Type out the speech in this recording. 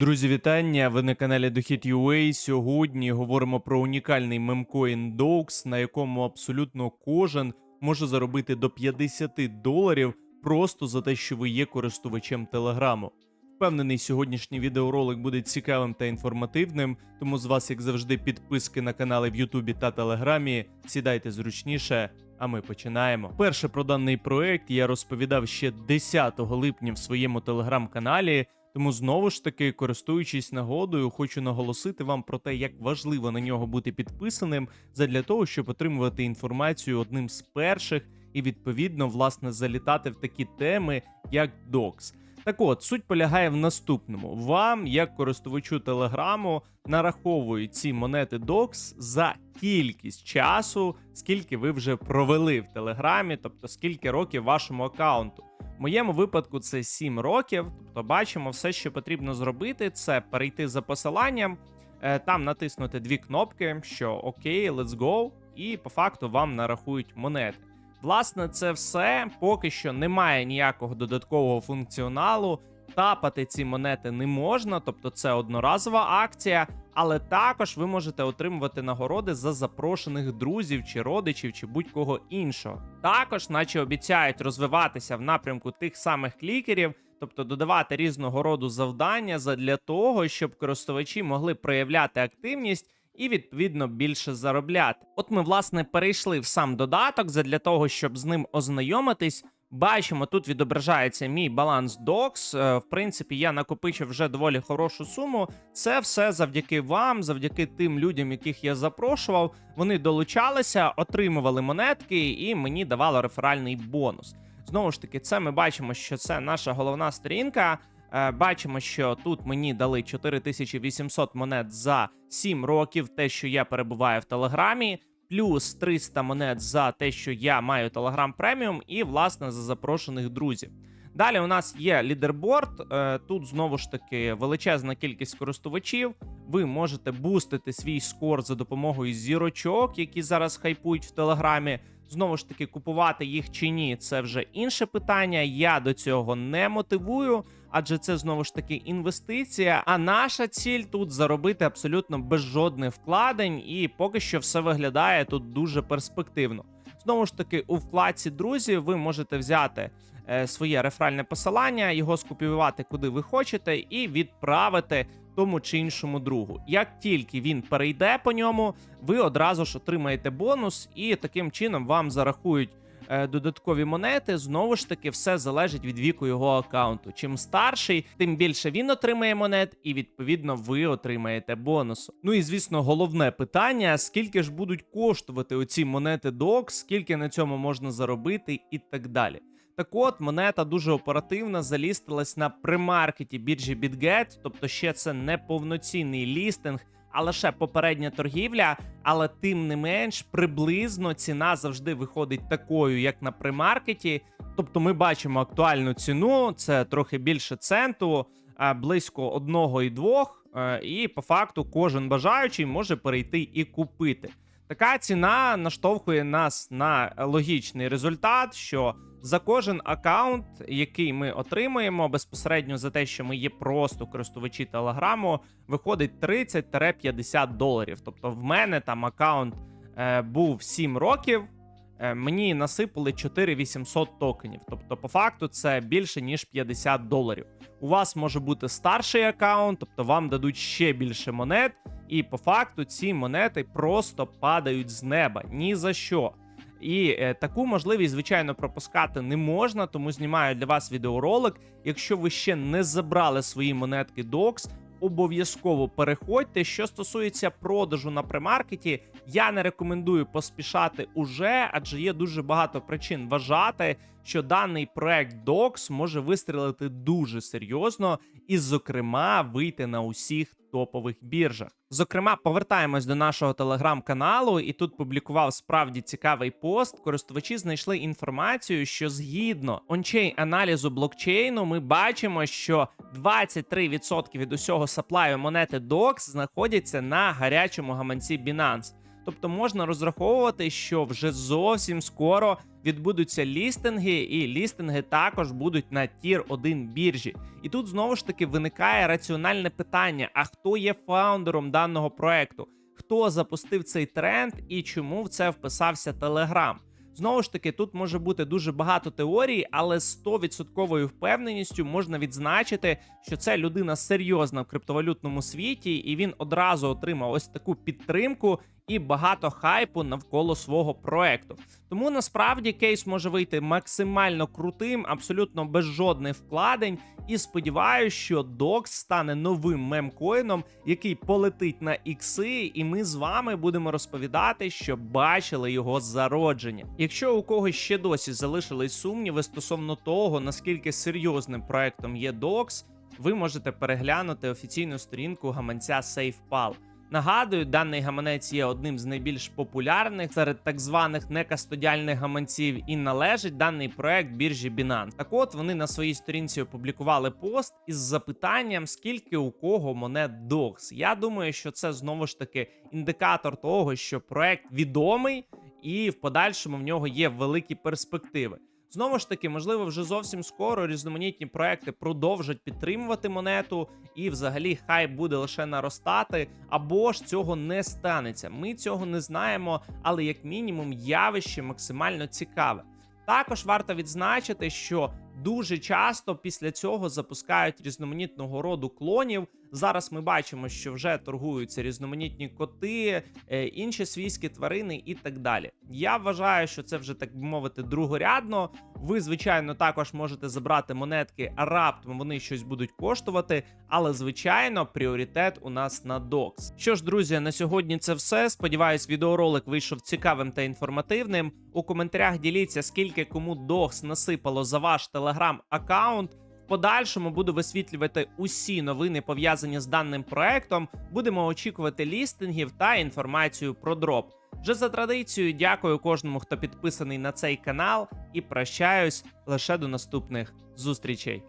Друзі, вітання! Ви на каналі Дохід.ua. Сьогодні говоримо про унікальний мемкоін Dox, на якому абсолютно кожен може заробити до 50 доларів просто за те, що ви є користувачем Телеграму. Впевнений, сьогоднішній відеоролик буде цікавим та інформативним, тому з вас, як завжди, підписки на канали в Ютубі та Телеграмі. Сідайте зручніше, а ми починаємо. Перше про даний проект я розповідав ще 10 липня в своєму телеграм-каналі. Тому знову ж таки, користуючись нагодою, хочу наголосити вам про те, як важливо на нього бути підписаним, задля того, щоб отримувати інформацію одним з перших і відповідно власне залітати в такі теми, як Docs. Так от, суть полягає в наступному: вам, як користувачу Телеграму, нараховують ці монети Docs за кількість часу, скільки ви вже провели в Телеграмі, тобто скільки років вашому аккаунту. Моєму випадку це 7 років. Тобто, бачимо, все, що потрібно зробити, це перейти за посиланням, е, там натиснути дві кнопки, що окей, let's go, і по факту вам нарахують монети. Власне, це все поки що немає ніякого додаткового функціоналу. Тапати ці монети не можна, тобто це одноразова акція, але також ви можете отримувати нагороди за запрошених друзів чи родичів чи будь-кого іншого. Також, наче обіцяють розвиватися в напрямку тих самих клікерів, тобто додавати різного роду завдання задля того, щоб користувачі могли проявляти активність. І відповідно більше заробляти. От ми власне перейшли в сам додаток задля того, щоб з ним ознайомитись. Бачимо, тут відображається мій баланс Docs. Е, В принципі, я накопичив вже доволі хорошу суму. Це все завдяки вам, завдяки тим людям, яких я запрошував. Вони долучалися, отримували монетки, і мені давало реферальний бонус. Знову ж таки, це ми бачимо, що це наша головна сторінка. Е, Бачимо, що тут мені дали 4800 монет за 7 років, те, що я перебуваю в Телеграмі, плюс 300 монет за те, що я маю Telegram преміум, і власне за запрошених друзів. Далі у нас є лідерборд. е, Тут знову ж таки величезна кількість користувачів. Ви можете бустити свій скор за допомогою зірочок, які зараз хайпують в Телеграмі. Знову ж таки, купувати їх чи ні, це вже інше питання. Я до цього не мотивую, адже це знову ж таки інвестиція. А наша ціль тут заробити абсолютно без жодних вкладень, і поки що все виглядає тут дуже перспективно. Знову ж таки, у вкладці друзі ви можете взяти е, своє реферальне посилання, його скопіювати куди ви хочете, і відправити тому чи іншому другу. Як тільки він перейде по ньому, ви одразу ж отримаєте бонус, і таким чином вам зарахують е, додаткові монети. Знову ж таки, все залежить від віку його аккаунту. Чим старший, тим більше він отримає монет, і відповідно ви отримаєте бонусу. Ну і звісно, головне питання: скільки ж будуть коштувати оці монети DOX, скільки на цьому можна заробити, і так далі. Так от, монета дуже оперативно залістилась на примаркеті біржі BitGet, тобто ще це не повноцінний лістинг, а лише попередня торгівля. Але тим не менш, приблизно ціна завжди виходить такою, як на примаркеті. Тобто ми бачимо актуальну ціну, це трохи більше центу, близько одного і двох. е, І по факту кожен бажаючий може перейти і купити. Така ціна наштовхує нас на логічний результат, що за кожен аккаунт, який ми отримуємо безпосередньо за те, що ми є просто користувачі Телеграму, виходить 30-50 доларів. Тобто, в мене там аккаунт е, був 7 років. е, Мені насипали 4800 токенів. Тобто, по факту, це більше ніж 50 доларів. У вас може бути старший аккаунт, тобто вам дадуть ще більше монет, і по факту ці монети просто падають з неба ні за що. І е, таку можливість, звичайно, пропускати не можна, тому знімаю для вас відеоролик. Якщо ви ще не забрали свої монетки DOX, обов'язково переходьте. Що стосується продажу на примаркеті, я не рекомендую поспішати уже, адже є дуже багато причин вважати, що даний проект DOX може вистрілити дуже серйозно і, зокрема, вийти на усіх топових біржах. Зокрема, повертаємось до нашого телеграм-каналу, і тут публікував справді цікавий пост. Користувачі знайшли інформацію, що згідно ончейн аналізу блокчейну, ми бачимо, що 23% від усього саплаю монети DOX знаходяться на гарячому гаманці Binance. Тобто можна розраховувати, що вже зовсім скоро відбудуться лістинги, і лістинги також будуть на тір 1 біржі. І тут знову ж таки виникає раціональне питання: а хто є фаундером даного проекту? Хто запустив цей тренд і чому в це вписався Telegram? Знову ж таки, тут може бути дуже багато теорій, але з 100% впевненістю можна відзначити, що це людина серйозна в криптовалютному світі, і він одразу отримав ось таку підтримку і багато хайпу навколо свого проекту. Тому насправді кейс може вийти максимально крутим, абсолютно без жодних вкладень. І сподіваюся, що DOX стане новим мемкоїном, який полетить на ікси, і ми з вами будемо розповідати, що бачили його зародження. Якщо у когось ще досі залишились сумніви стосовно того, наскільки серйозним проектом є DOX, ви можете переглянути офіційну сторінку гаманця SafePal. Нагадую, даний гаманець є одним з найбільш популярних серед так званих некастодіальних гаманців, і належить даний проект біржі Binance. Так от вони на своїй сторінці опублікували пост із запитанням, скільки у кого монет DOX. Я думаю, що це знову ж таки індикатор того, що проект відомий, і в подальшому в нього є великі перспективи. Знову ж таки, можливо, вже зовсім скоро різноманітні проекти продовжать підтримувати монету, і взагалі хай буде лише наростати, або ж цього не станеться. Ми цього не знаємо, але як мінімум явище максимально цікаве. Також варто відзначити, що дуже часто після цього запускають різноманітного роду клонів. Зараз ми бачимо, що вже торгуються різноманітні коти, е, інші свійські тварини і так далі. Я вважаю, що це вже так би мовити другорядно. Ви, звичайно, також можете забрати монетки, а раптом вони щось будуть коштувати. Але звичайно, пріоритет у нас на докс. Що ж, друзі, на сьогодні це все. Сподіваюсь, відеоролик вийшов цікавим та інформативним. У коментарях діліться, скільки кому докс насипало за ваш телеграм-аккаунт. Подальшому буду висвітлювати усі новини пов'язані з даним проектом. Будемо очікувати лістингів та інформацію про дроп. Вже за традицією, дякую кожному, хто підписаний на цей канал, і прощаюсь лише до наступних зустрічей.